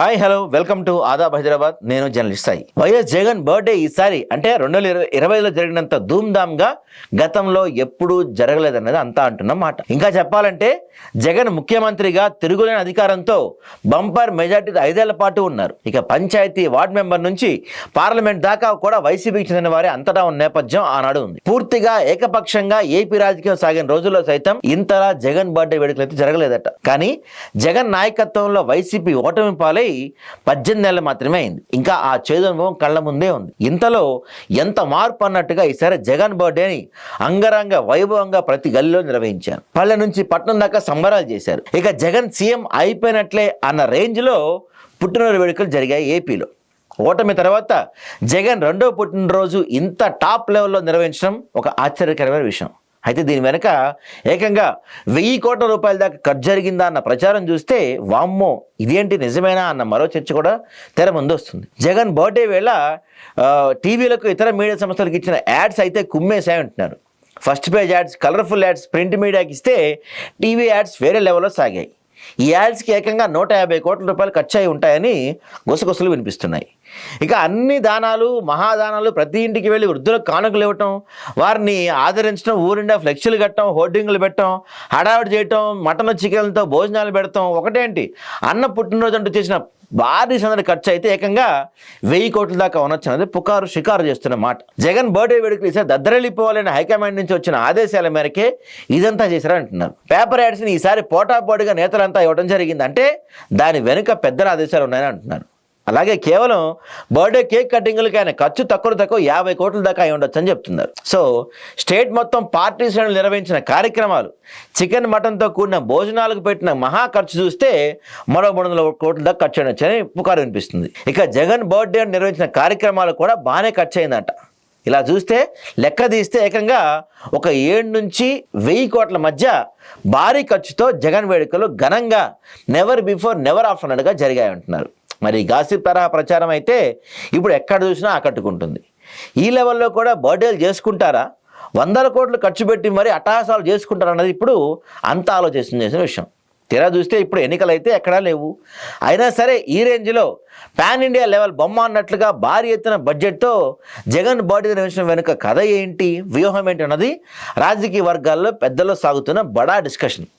Hi hello welcome to Aadab Hyderabad. నేను journalist Sai. Y S Jagan birthday ఈసారి అంటే రెండు వేల ఇరవై ఇరవైలో జరిగినంత ధూమ్ధామ్గా గతంలో ఎప్పుడూ జరగలేదన్నది అంతా అంటున్న మాట. ఇంకా చెప్పాలంటే జగన్ ముఖ్యమంత్రిగా తిరుగులేని అధికారంతో బంపర్ మెజార్టీ ఐదేళ్ళ పాటు ఉన్నారు. ఇక పంచాయతీ వార్డు మెంబర్ నుంచి పార్లమెంట్ దాకా కూడా వైసీపీకి చెందిన వారే అంతటా ఉన్న నేపథ్యం ఆనాడు ఉంది. పూర్తిగా ఏకపక్షంగా ఏపీ రాజకీయం సాగిన రోజుల్లో సైతం ఇంతలా జగన్ బర్త్డే వేడుకలు అయితే జరగలేదట. కానీ జగన్ నాయకత్వంలో వైసీపీ ఓటమి పాలై పద్దెనిమిది నెలలు మాత్రమే అయింది. ఇంకా ఆ చేదు అనుభవం కళ్ళ ముందే ఉంది. ఇంతలో ఎంత మార్పు అన్నట్టుగా ఈసారి జగన్ బర్త్డేని అంగరంగ వైభవంగా ప్రతి గల్లీలో నిర్వహించారు. పల్లె నుంచి పట్టణం దాకా సంబరాలు చేశారు. ఇక జగన్ సీఎం అయిపోయినట్లే అన్న రేంజ్లో పుట్టినరోజు వేడుకలు జరిగాయి ఏపీలో. ఓటమి తర్వాత జగన్ రెండో పుట్టినరోజు ఇంత టాప్ లెవెల్లో నిర్వహించడం ఒక ఆశ్చర్యకరమైన విషయం. అయితే దీని వెనుక ఏకంగా వెయ్యి కోట్ల రూపాయల దాకా ఖర్చు జరిగిందా అన్న ప్రచారం చూస్తే వామ్మో ఇదేంటి నిజమేనా అన్న మరో చర్చ కూడా తెర ముందు వస్తుంది. జగన్ బర్త్డే వేళ టీవీలకు ఇతర మీడియా సంస్థలకు ఇచ్చిన యాడ్స్ అయితే కుమ్మేసాయి అంటున్నారు. First page ads colourful ads print మీడియాకి ఇస్తే టీవీ యాడ్స్ వేరే లెవెల్లో సాగాయి. ఈ యాడ్స్కి ఏకంగా నూట యాభై కోట్ల రూపాయలు ఖర్చు అయి ఉంటాయని గుసగుసలు వినిపిస్తున్నాయి. ఇక అన్ని దానాలు మహాదానాలు ప్రతి ఇంటికి వెళ్ళి వృద్ధులకు కానుకలు ఇవ్వటం వారిని ఆదరించడం ఊరిండా ఫ్లెక్సీలు కట్టడం హోర్డింగ్లు పెట్టడం హడావిడి చేయటం మటన్ చికెన్లతో భోజనాలు పెడతాం. ఒకటేంటి? అన్న పుట్టినరోజు అంటూ చేసిన భారీ సందడి ఖర్చు అయితే ఏకంగా వెయ్యి కోట్ల దాకా ఉండొచ్చు అనేది పుకారు షికారు చేస్తున్న మాట. జగన్ బర్త్డే వేడుకలు ఈసారి దద్దరెళ్ళిపోవాలని హైకమాండ్ నుంచి వచ్చిన ఆదేశాల మేరకే ఇదంతా చేశారని అంటున్నారు. పేపర్ యాడ్స్ని ఈసారి పోటాపోటీగా నేతలంతా ఇవ్వడం జరిగింది అంటే దాని వెనుక పెద్దల ఆదేశాలు ఉన్నాయని అంటున్నారు. అలాగే కేవలం బర్త్డే కేక్ కటింగ్లకి ఆయన ఖర్చు తక్కువ తక్కువ యాభై కోట్ల దాకా అయి ఉండొచ్చు అని చెప్తున్నారు. సో స్టేట్ మొత్తం పార్టీ శ్రేణులు నిర్వహించిన కార్యక్రమాలు చికెన్ మటన్తో కూడిన భోజనాలకు పెట్టిన మహా ఖర్చు చూస్తే మరో మూడు వందల కోట్ల దాకా ఖర్చు అయ్యొచ్చని పుకారు వినిపిస్తుంది. ఇక జగన్ బర్త్డే నిర్వహించిన కార్యక్రమాలు కూడా బాగానే ఖర్చు అయిందట. ఇలా చూస్తే లెక్క తీస్తే ఏకంగా ఒక ఏడు నుంచి వెయ్యి కోట్ల మధ్య భారీ ఖర్చుతో జగన్ వేడుకలు ఘనంగా నెవర్ బిఫోర్ నెవర్ ఆఫ్టర్ అన్నట్టుగా జరిగాయి అంటున్నారు మరి గాసిప్ తరహా ప్రచారం అయితే ఇప్పుడు ఎక్కడ చూసినా ఆకట్టుకుంటుంది. ఈ లెవెల్లో కూడా బర్త్డేలు చేసుకుంటారా? వందల కోట్లు ఖర్చు పెట్టి మరి అట్టహాసాలు చేసుకుంటారా అన్నది ఇప్పుడు అంత ఆలోచన చేసిన విషయం. తీరా చూస్తే ఇప్పుడు ఎన్నికలు అయితే ఎక్కడా లేవు. అయినా సరే ఈ రేంజ్లో పాన్ ఇండియా లెవెల్ బొమ్మ అన్నట్లుగా భారీ ఎత్తున బడ్జెట్తో జగన్ బాడీ నిర్వహించడం వెనుక కథ ఏంటి? వ్యూహం ఏంటి? అన్నది రాజకీయ వర్గాల్లో పెద్దలో సాగుతున్న బడా డిస్కషన్.